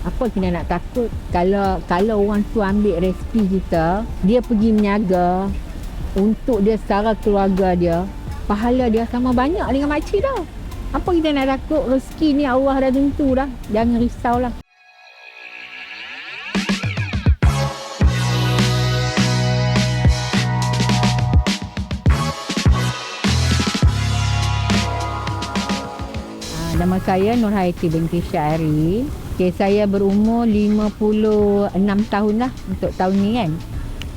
Apa kita nak takut kalau kalau orang tu ambil resipi kita, dia pergi meniaga untuk dia secara keluarga dia, pahala dia sama banyak dengan makcik dah. Apa kita nak takut rezeki ni Allah dah tentu dah. Jangan risaulah. Ah, Nama saya Nur Haiti binti Syari. Okay, saya berumur 56 tahun lah untuk tahun ni kan.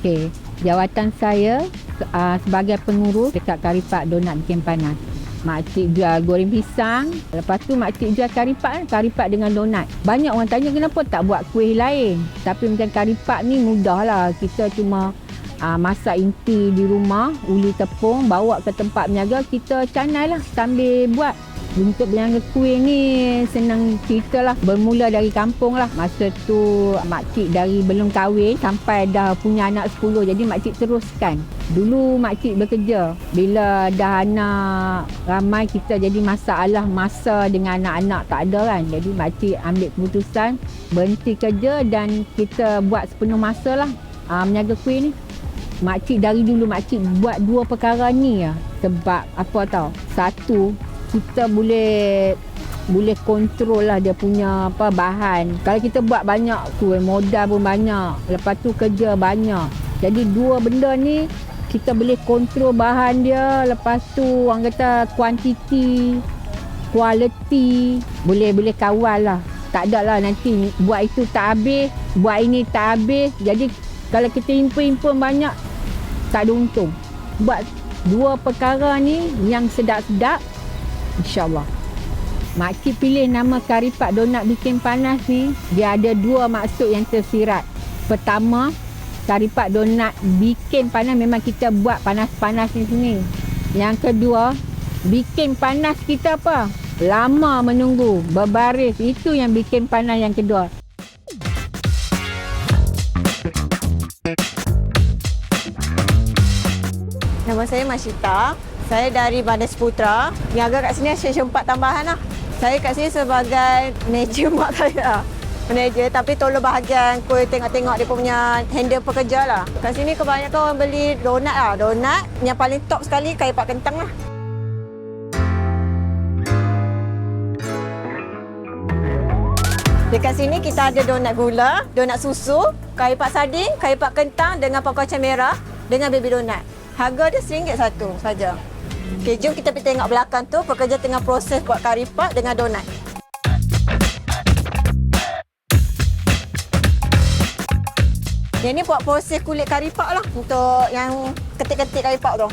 Okay, jawatan saya uh, sebagai pengurus dekat Karipak Donat Bikin Panas. Makcik jual goreng pisang. Lepas tu makcik jual karipak kan. Karipak dengan donat. Banyak orang tanya kenapa tak buat kuih lain. Tapi macam karipak ni mudah lah. Kita cuma uh, masak inti di rumah. Uli tepung. Bawa ke tempat berniaga. Kita canai lah sambil buat. Untuk berniaga kuih ni senang cerita lah. Bermula dari kampung lah. Masa tu makcik dari belum kahwin sampai dah punya anak 10. Jadi makcik teruskan. Dulu makcik bekerja. Bila dah anak ramai kita jadi masalah masa dengan anak-anak tak ada kan. Jadi makcik ambil keputusan berhenti kerja dan kita buat sepenuh masa lah. Uh, menjaga kuih ni. Makcik dari dulu makcik buat dua perkara ni lah. Sebab apa tau. Satu, kita boleh boleh kontrol lah dia punya apa bahan. Kalau kita buat banyak tu modal pun banyak. Lepas tu kerja banyak. Jadi dua benda ni kita boleh kontrol bahan dia. Lepas tu orang kata kuantiti, kualiti boleh boleh kawal lah. Tak ada lah nanti buat itu tak habis, buat ini tak habis. Jadi kalau kita impun-impun banyak tak ada untung. Buat dua perkara ni yang sedap-sedap InsyaAllah. Makcik pilih nama Karipak Donat Bikin Panas ni, dia ada dua maksud yang tersirat. Pertama, Karipak Donat Bikin Panas memang kita buat panas-panas di sini. Yang kedua, bikin panas kita apa? Lama menunggu, berbaris. Itu yang bikin panas yang kedua. Nama saya Masyita. Saya dari Bandar Seputra. Niaga kat sini stesen 4 tambahan lah. Saya kat sini sebagai manager mak saya. Manager tapi tolong bahagian kuih tengok-tengok dia punya handle pekerja lah. Kat sini kebanyakan orang beli donat lah. Donat yang paling top sekali kayu pak kentang lah. Dekat sini kita ada donat gula, donat susu, kayu pak sardin, kayu pak kentang dengan pokok kacang merah dengan baby donat. Harga dia RM1 satu saja. Okey, jom kita pergi tengok belakang tu pekerja tengah proses buat kari pak dengan donat. Yang ni buat proses kulit kari pak lah untuk yang ketik-ketik kari pak tu.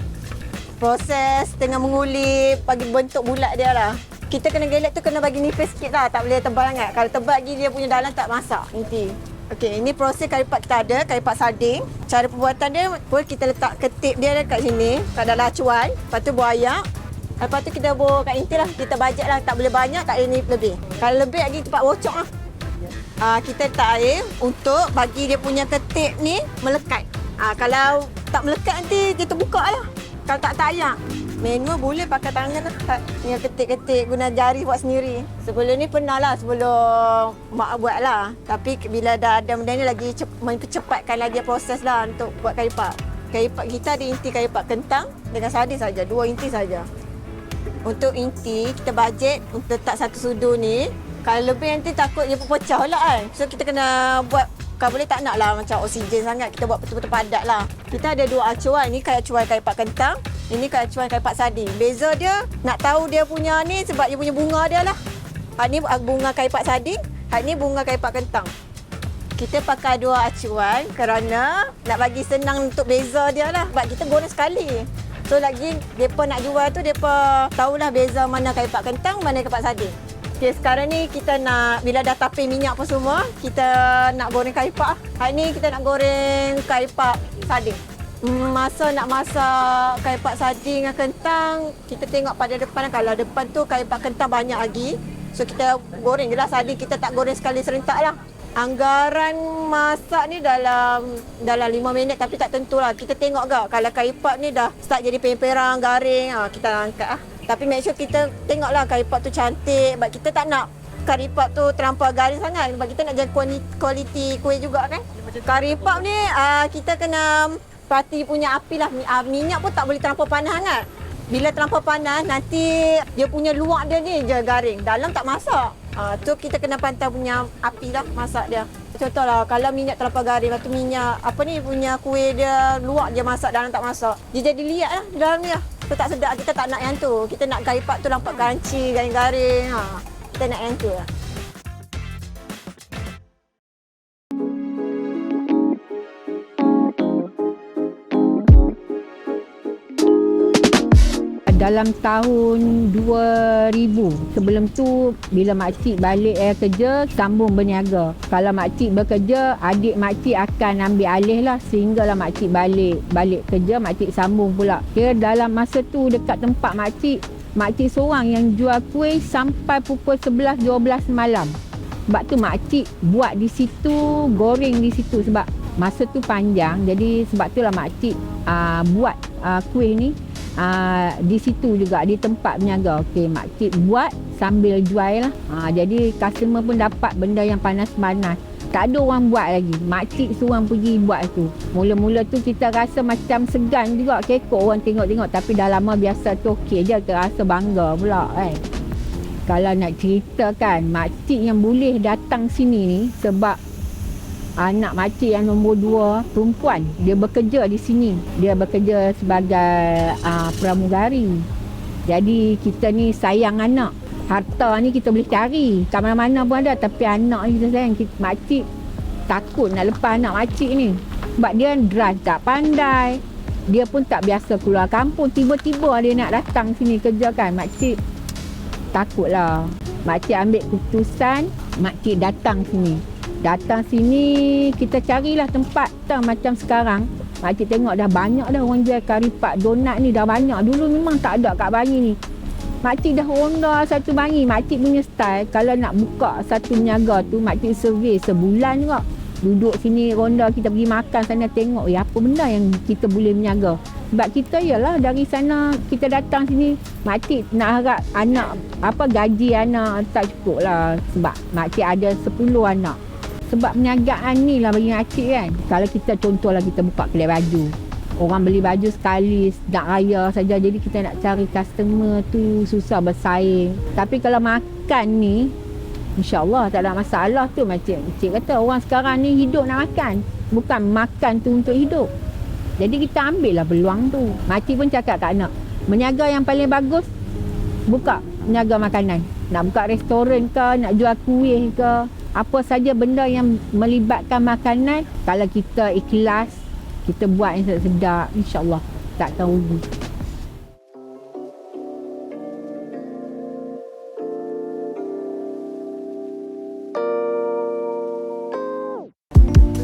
Proses tengah mengulip, bagi bentuk bulat dia lah. Kita kena gelek tu kena bagi nipis sikit lah, tak boleh tebal sangat. Kalau tebal lagi dia punya dalam tak masak inti. Okey, ini proses kari pak kita ada, kari pak sarding. Cara pembuatan dia pun kita letak ketip dia dekat sini, kat dalam acuan. Lepas tu buah. Lepas tu kita buah kat inti lah. Kita bajet lah, tak boleh banyak, tak boleh ni lebih. Kalau lebih lagi tempat bocok lah. Uh, kita letak air untuk bagi dia punya ketip ni melekat. Uh, kalau tak melekat nanti dia terbuka lah. Kalau tak ayak. Manual boleh pakai tangan lah. Tak- Dengan ketik-ketik guna jari buat sendiri. Sebelum ni pernah lah sebelum mak buat lah. Tapi bila dah ada benda ni lagi cep- mempercepatkan lagi proses lah untuk buat kari pak. Kari pak kita ada inti kari pak kentang dengan sardin saja. Dua inti saja. Untuk inti kita bajet untuk letak satu sudu ni. Kalau lebih nanti takut dia pecah lah kan. So kita kena buat kalau boleh tak nak lah macam oksigen sangat. Kita buat betul-betul padat lah. Kita ada dua acuan. Ini kayak acuan kayu pak kentang. Ini kayak acuan kayu pak sardin. Beza dia nak tahu dia punya ni sebab dia punya bunga dia lah. Hak ni bunga kayu pak sardin. Hak ni bunga kayu pak kentang. Kita pakai dua acuan kerana nak bagi senang untuk beza dia lah. Sebab kita guna sekali. So lagi mereka nak jual tu mereka tahulah beza mana kayu pak kentang, mana kayu pak sardin. Okay, sekarang ni kita nak, bila dah tapis minyak apa semua, kita nak goreng kayu pak. Hari ni kita nak goreng kayu pak sardin. Hmm, Masa nak masak kayu pak sardin dengan kentang, kita tengok pada depan. Kalau depan tu kayu pak kentang banyak lagi. So kita goreng je lah sardin, kita tak goreng sekali serentak lah. Anggaran masak ni dalam dalam 5 minit tapi tak tentulah. Kita tengok gak kalau kayu pak ni dah start jadi perang-perang, garing, ha, kita angkat lah. Tapi make sure kita tengoklah kayu pak tu cantik. Sebab kita tak nak kari pap tu terlampau garing sangat sebab kita nak jaga kuali- kualiti kuih juga kan. Kari pap ni uh, kita kena parti punya api lah. Uh, minyak pun tak boleh terlampau panas sangat. Bila terlampau panas nanti dia punya luak dia ni je garing. Dalam tak masak. Uh, tu kita kena pantau punya api lah masak dia. Contohlah kalau minyak terlampau garing tu minyak apa ni punya kuih dia luak je masak dalam tak masak. Dia jadi liat lah dalam ni lah. Tu tak sedap kita tak nak yang tu. Kita nak kari pap tu nampak crunchy, garing-garing. Ha. Kita nak yang tu lah. Dalam tahun 2000 sebelum tu bila makcik balik eh, kerja sambung berniaga. Kalau makcik bekerja adik makcik akan ambil alih lah sehinggalah makcik balik balik kerja makcik sambung pula. Kira dalam masa tu dekat tempat makcik makcik seorang yang jual kuih sampai pukul 11 12 malam. Sebab tu makcik buat di situ goreng di situ sebab masa tu panjang. Jadi sebab itulah makcik uh, buat uh, kuih ni uh, di situ juga di tempat berniaga. Okey, makcik buat sambil jual lah. Uh, jadi customer pun dapat benda yang panas-panas. Tak ada orang buat lagi. Makcik seorang pergi buat tu. Mula-mula tu kita rasa macam segan juga. Kekok orang tengok-tengok. Tapi dah lama biasa tu okey je. Kita rasa bangga pula kan. Kalau nak ceritakan makcik yang boleh datang sini ni sebab anak makcik yang nombor dua perempuan dia bekerja di sini. Dia bekerja sebagai uh, pramugari. Jadi kita ni sayang anak. Harta ni kita boleh cari. Kat mana-mana pun ada tapi anak ni kita sayang. Kita, makcik takut nak lepas anak makcik ni. Sebab dia drive tak pandai. Dia pun tak biasa keluar kampung. Tiba-tiba dia nak datang sini kerja kan makcik takutlah. Makcik ambil keputusan makcik datang sini datang sini kita carilah tempat tak macam sekarang. Makcik tengok dah banyak dah orang jual kari pak donat ni dah banyak. Dulu memang tak ada kat Bangi ni. Makcik dah ronda satu Bangi. Makcik punya style kalau nak buka satu niaga tu makcik survey sebulan juga. Duduk sini ronda kita pergi makan sana tengok ya apa benda yang kita boleh berniaga? Sebab kita ialah dari sana kita datang sini makcik nak harap anak apa gaji anak tak cukup lah sebab makcik ada 10 anak sebab perniagaan ni lah bagi makcik kan. Kalau kita contohlah kita buka kedai baju. Orang beli baju sekali nak raya saja. Jadi kita nak cari customer tu susah bersaing. Tapi kalau makan ni InsyaAllah tak ada masalah tu. Macam Cik kata orang sekarang ni hidup nak makan. Bukan makan tu untuk hidup. Jadi kita ambil lah peluang tu. Makcik pun cakap kat anak Meniaga yang paling bagus Buka meniaga makanan Nak buka restoran ke Nak jual kuih ke Apa saja benda yang melibatkan makanan Kalau kita ikhlas Kita buat yang sedap-sedap InsyaAllah tak akan rugi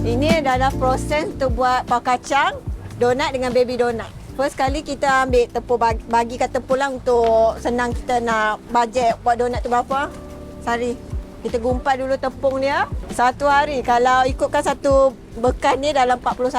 Ini adalah proses untuk buat pau kacang, donat dengan baby donat. First kali kita ambil tepung bagi, bagikan tepung lah untuk senang kita nak bajet buat donat tu berapa. Sehari. Kita gumpai dulu tepung dia. Satu hari. Kalau ikutkan satu bekas ni dalam 41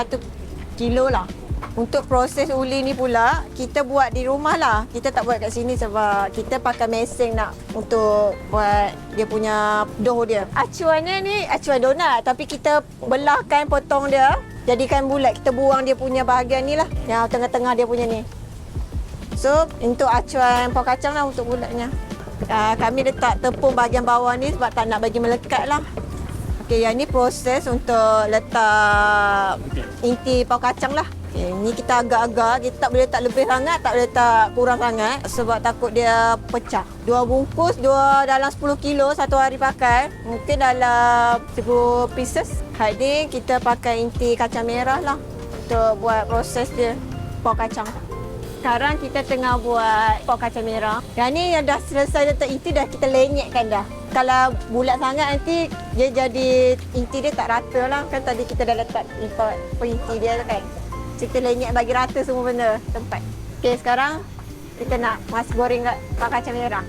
kilo lah. Untuk proses uli ni pula, kita buat di rumah lah. Kita tak buat kat sini sebab kita pakai mesin nak untuk buat dia punya dough dia. Acuannya ni acuan donat tapi kita belahkan potong dia. Jadikan bulat. Kita buang dia punya bahagian ni lah. Yang tengah-tengah dia punya ni. So, untuk acuan pau kacang lah untuk bulatnya. Uh, kami letak tepung bahagian bawah ni sebab tak nak bagi melekat lah. Okey, yang ni proses untuk letak inti pau kacang lah. Okay, ni kita agak-agak, kita tak boleh letak lebih sangat, tak boleh letak kurang sangat sebab takut dia pecah. Dua bungkus, dua dalam 10 kilo satu hari pakai. Mungkin dalam 10 pieces. Hari ni kita pakai inti kacang merah lah untuk buat proses dia pau kacang. Sekarang kita tengah buat pau kacang merah. Yang ni yang dah selesai letak inti dah kita lenyekkan dah. Kalau bulat sangat nanti dia jadi inti dia tak rata lah. Kan tadi kita dah letak inti dia kan. Kita lenyek bagi rata semua benda tempat. Okey sekarang kita nak mas goreng kat pau kacang merah.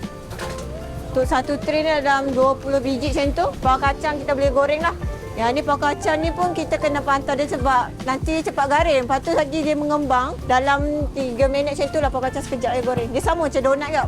Untuk satu tray ni dalam 20 biji macam tu. Pau kacang kita boleh goreng lah. Yang ni pau kacang ni pun kita kena pantau dia sebab nanti cepat garing. Lepas tu lagi dia mengembang. Dalam 3 minit macam tu lah pau kacang sekejap dia goreng. Dia sama macam donat ke.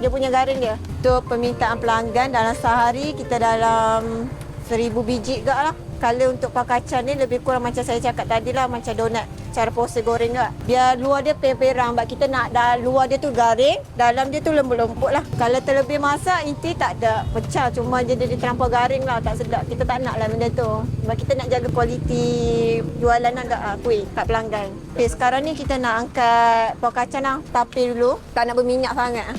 dia punya garing dia. Untuk permintaan pelanggan dalam sehari kita dalam seribu biji gak lah. Kalau untuk pakacang ni lebih kurang macam saya cakap tadi lah macam donat cara proses goreng gak. Biar luar dia perang sebab kita nak dah luar dia tu garing, dalam dia tu lembut-lembut lah. Kalau terlebih masak inti tak ada pecah cuma je dia terlampau garing lah tak sedap. Kita tak nak lah benda tu. Sebab kita nak jaga kualiti jualan agak uh, kuih kat pelanggan. Okay, sekarang ni kita nak angkat pakacang lah. Tapi dulu tak nak berminyak sangat.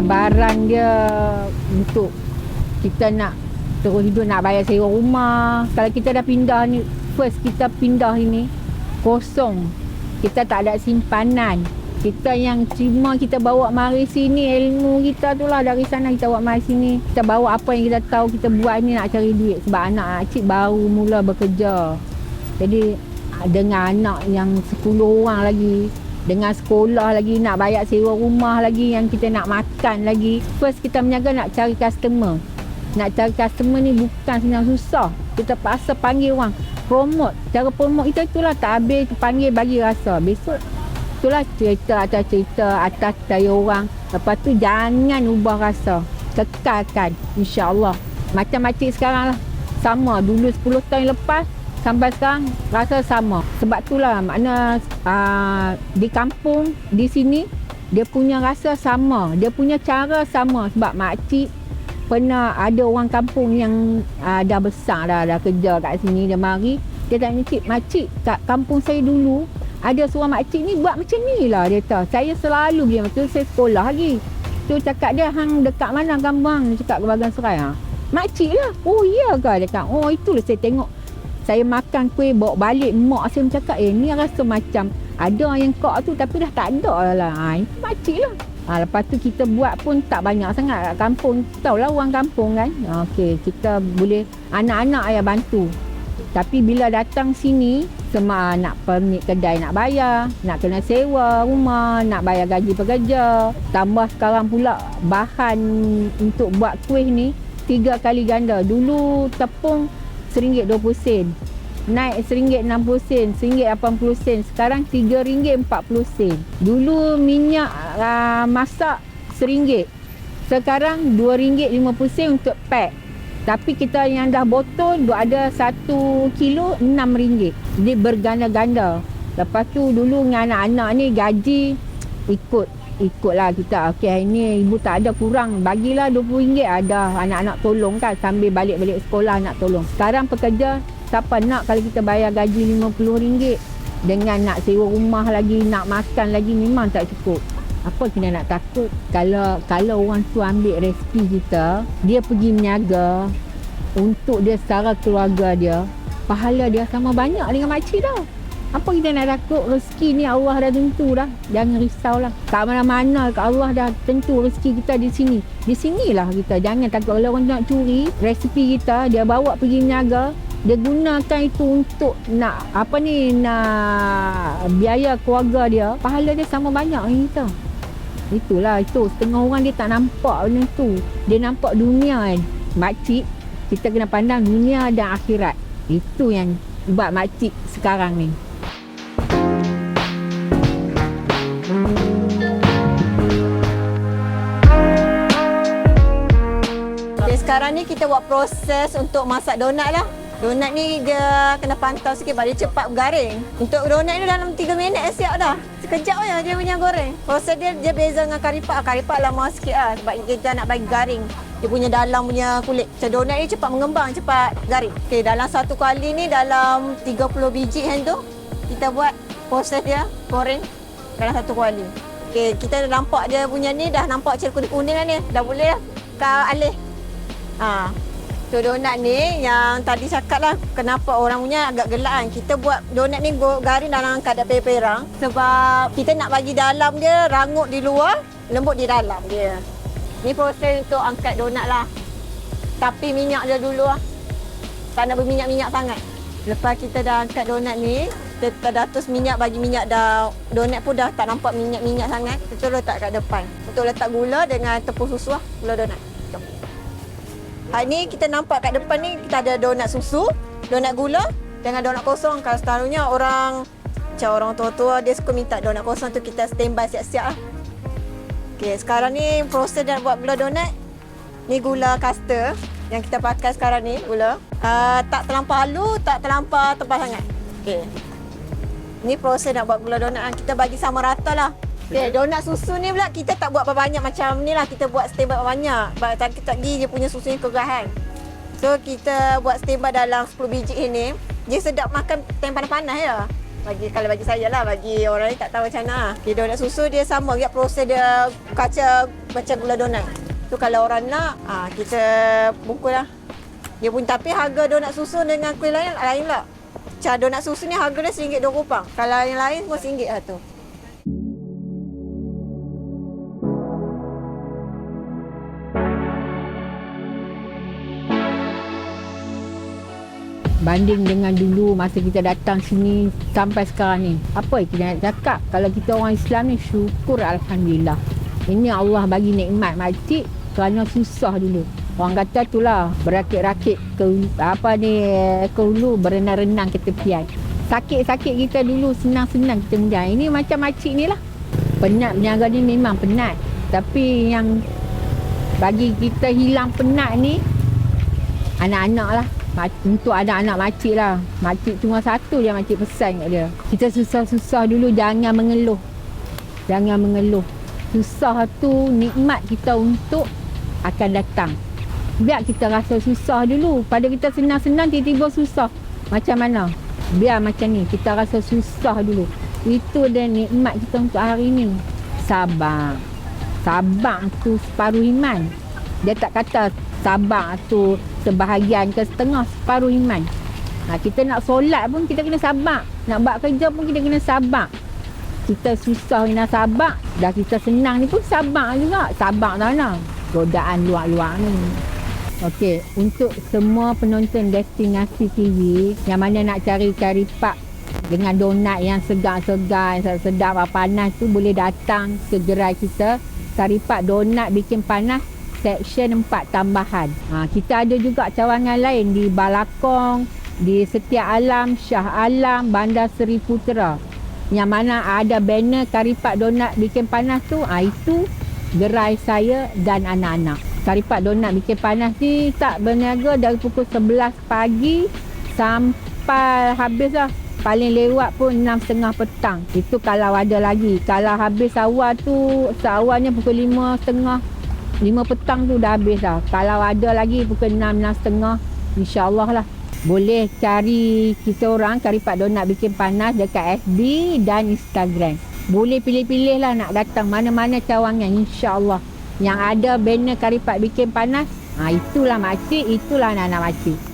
Cabaran dia untuk kita nak terus hidup nak bayar sewa rumah. Kalau kita dah pindah ni, first kita pindah ini kosong. Kita tak ada simpanan. Kita yang cuma kita bawa mari sini ilmu kita tu lah dari sana kita bawa mari sini. Kita bawa apa yang kita tahu kita buat ni nak cari duit sebab anak cik baru mula bekerja. Jadi dengan anak yang 10 orang lagi dengan sekolah lagi nak bayar sewa rumah lagi yang kita nak makan lagi. First kita menjaga nak cari customer. Nak cari customer ni bukan senang susah. Kita paksa panggil orang promote. Cara promote kita itulah tak habis. Panggil bagi rasa. Besok itulah cerita atas cerita atas dari orang. Lepas tu jangan ubah rasa. Kekalkan insyaAllah macam makcik sekarang lah. Sama dulu 10 tahun lepas sampai sekarang rasa sama. Sebab itulah makna uh, di kampung di sini dia punya rasa sama, dia punya cara sama. Sebab makcik pernah ada orang kampung yang uh, dah besar dah dah kerja kat sini dia mari. Dia tanya cik makcik kat kampung saya dulu ada seorang makcik ni buat macam ni lah dia tahu saya selalu dia tu saya sekolah lagi. Tu cakap dia hang dekat mana kampung dia cakap ke Bagan Serai. Ha. makcik lah? Oh iya ke? Dia cakap oh itulah saya tengok saya makan kuih bawa balik mak saya cakap eh ni rasa macam ada yang kok tu tapi dah tak ada lah. Ha, makcik lah. Ha, lepas tu kita buat pun tak banyak sangat kat kampung. Tahu lah orang kampung kan? Okey, kita boleh anak-anak ayah bantu. Tapi bila datang sini semua nak permit kedai nak bayar nak kena sewa rumah nak bayar gaji pekerja. Tambah sekarang pula bahan untuk buat kuih ni tiga kali ganda. Dulu tepung RM1.20 sen. Naik RM1.60 sen, RM1.80 sen. Sekarang RM3.40 sen. Dulu minyak uh, masak RM1. Sekarang RM2.50 sen untuk pack. Tapi kita yang dah botol ada 1 kilo RM6. Jadi berganda-ganda. Lepas tu dulu dengan anak-anak ni gaji ikut ikutlah kita. Okey hari ni ibu tak ada kurang. Bagilah RM20 ada. Anak-anak tolong kan sambil balik-balik sekolah nak tolong. Sekarang pekerja siapa nak kalau kita bayar gaji RM50 dengan nak sewa rumah lagi nak makan lagi memang tak cukup. Apa kita nak takut? Kalau kalau orang tu ambil resipi kita dia pergi meniaga untuk dia secara keluarga dia pahala dia sama banyak dengan makcik dah apa kita nak takut rezeki ni Allah dah tentu dah. Jangan risau lah. Kat mana-mana kat Allah dah tentu rezeki kita di sini. Di sinilah kita. Jangan takut kalau orang nak curi resipi kita. Dia bawa pergi meniaga. Dia gunakan itu untuk nak apa ni nak biaya keluarga dia. Pahala dia sama banyak dengan kita. Itulah itu. Setengah orang dia tak nampak benda tu. Dia nampak dunia kan. Makcik, kita kena pandang dunia dan akhirat. Itu yang buat makcik sekarang ni. Sekarang ni kita buat proses untuk masak donat lah. Donat ni dia kena pantau sikit sebab dia cepat bergaring. Untuk donat ni dalam 3 minit dah siap dah. Sekejap je dia punya goreng. Proses dia dia beza dengan karipak. Karipak lama sikit lah sebab kita nak bagi garing. Dia punya dalam punya kulit. Macam donat ni cepat mengembang, cepat garing. Okay, dalam satu kali ni dalam 30 biji hand tu kita buat proses dia goreng dalam satu kali. Okay, kita dah nampak dia punya ni dah nampak ciri kuning-kuning dah ni. Dah boleh dah. Kau alih. Ha. So donat ni yang tadi cakap lah kenapa orang punya agak gelak kan. Kita buat donat ni garing dalam keadaan perang sebab kita nak bagi dalam dia rangut di luar, lembut di dalam dia. Ni proses untuk angkat donat lah. Tapi minyak dia dulu lah. Tak nak berminyak-minyak sangat. Lepas kita dah angkat donat ni, kita dah tus minyak bagi minyak dah donat pun dah tak nampak minyak-minyak sangat. Kita letak kat depan. Untuk letak gula dengan tepung susu lah, gula donat. Hari ni kita nampak kat depan ni kita ada donat susu, donat gula dengan donat kosong. Kalau selalunya orang macam orang tua-tua dia suka minta donat kosong tu kita standby siap-siap lah. Okay, sekarang ni proses nak buat gula donat. Ni gula caster yang kita pakai sekarang ni gula. Uh, tak terlampau halu, tak terlampau tebal sangat. Okay. Ni proses nak buat gula donat kan. Kita bagi sama rata lah. Okay, donat susu ni pula kita tak buat banyak macam ni lah. Kita buat standby banyak. Sebab tadi tadi dia punya susu ni kegahan. So kita buat standby dalam 10 biji ini. Dia sedap makan time panas-panas ya. Bagi kalau bagi saya lah, bagi orang ni tak tahu macam mana. Okay, donat susu dia sama juga proses dia kaca macam gula donat. Tu kalau orang nak, ah kita bungkus lah. Dia pun tapi harga donat susu dengan kuih lain lain lah. Macam donat susu ni harga dia RM1.20. Kalau yang lain semua RM1 lah tu. Banding dengan dulu masa kita datang sini sampai sekarang ni. Apa yang kita nak cakap? Kalau kita orang Islam ni syukur Alhamdulillah. Ini Allah bagi nikmat makcik kerana susah dulu. Orang kata itulah berakit-rakit ke apa ni ke hulu berenang-renang ke tepian. Sakit-sakit kita dulu senang-senang kita menjaga. Ini macam makcik ni lah. Penat menjaga ni memang penat. Tapi yang bagi kita hilang penat ni anak-anak lah. Untuk anak-anak makcik lah. Makcik cuma satu je makcik pesan kat dia. Kita susah-susah dulu jangan mengeluh. Jangan mengeluh. Susah tu nikmat kita untuk akan datang. Biar kita rasa susah dulu. Pada kita senang-senang tiba-tiba susah. Macam mana? Biar macam ni. Kita rasa susah dulu. Itu dia nikmat kita untuk hari ni. Sabar. Sabar tu separuh iman. Dia tak kata sabar tu sebahagian ke setengah separuh iman. Ha, kita nak solat pun kita kena sabar. Nak buat kerja pun kita kena sabar. Kita susah kena sabar. Dah kita senang ni pun sabar juga. Sabar tak nak. Godaan luar-luar ni. Okey, untuk semua penonton Destinasi TV yang mana nak cari kari pak dengan donat yang segar-segar, yang sedap panas tu boleh datang ke gerai kita. Saripak donat bikin panas Section 4 tambahan. Ha, kita ada juga cawangan lain di Balakong, di Setia Alam, Shah Alam, Bandar Seri Putera. Yang mana ada banner Karipak Donat bikin panas tu, ha, itu gerai saya dan anak-anak. Karipak Donat bikin panas ni tak berniaga dari pukul 11 pagi sampai habis lah. Paling lewat pun 6.30 petang. Itu kalau ada lagi. Kalau habis awal tu, seawalnya pukul 5.30 5 petang tu dah habis dah. Kalau ada lagi pukul 6, 6.30 insyaAllah lah. Boleh cari kita orang cari Pak Donat bikin panas dekat FB dan Instagram. Boleh pilih-pilih lah nak datang mana-mana cawangan insyaAllah. Yang ada banner kari Pak bikin panas, ha, itulah makcik, itulah anak-anak makcik.